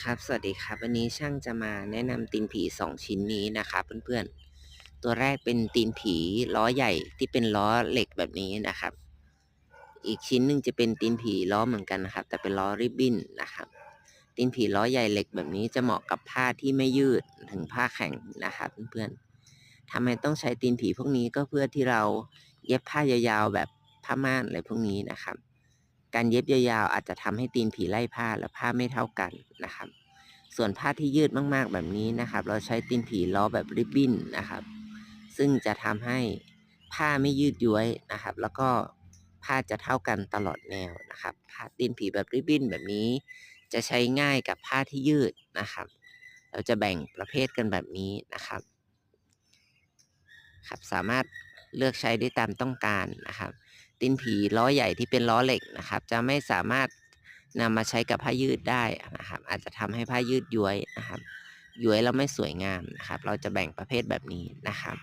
ครับสวัสดีครับ วันนี้ช่างจะมาแนะนำตีนผี 2 ชิ้นนี้นะครับเพื่อนๆ ตัวแรกเป็นตีนผีล้อใหญ่ที่เป็นล้อเหล็กแบบนี้นะครับ อีกชิ้นหนึ่งจะเป็นตีนผีล้อเหมือนกันนะครับ แต่เป็นล้อริบบิ้นนะครับตีนผีล้อใหญ่เหล็กแบบนี้จะเหมาะกับผ้าที่ไม่ยืดถึงผ้าแข็งนะครับเพื่อนๆทำไมต้องใช้ตีนผีพวกนี้ก็เพื่อที่เราเย็บผ้ายาวๆแบบผ้าม่านอะไรพวกนี้นะครับ การเย็บยาวๆอาจจะทำให้ตีนผีไล่ผ้าและผ้าไม่เท่ากันนะครับ ส่วนผ้าที่ยืดมากๆแบบนี้นะครับ เราใช้ตีนผีล้อแบบริบบิ้นนะครับ ซึ่งจะทำให้ผ้าไม่ยืดย้วยนะครับ แล้วก็ผ้าจะเท่ากันตลอดแนวนะครับ ผ้าตีนผีแบบริบบิ้นแบบนี้ จะใช้ง่ายกับผ้าที่ยืดนะครับ เราจะแบ่งประเภทกันแบบนี้นะครับ ครับสามารถเลือกใช้ได้ตามต้องการนะครับ ตีนผีล้อใหญ่ที่เป็นล้อเหล็กนะครับ จะไม่สามารถนำมาใช้กับผ้ายืดได้นะครับ อาจจะทำให้ผ้ายืดย้วยนะครับย้วยแล้วไม่สวยงามนะครับ เราจะแบ่งประเภทแบบนี้นะครับ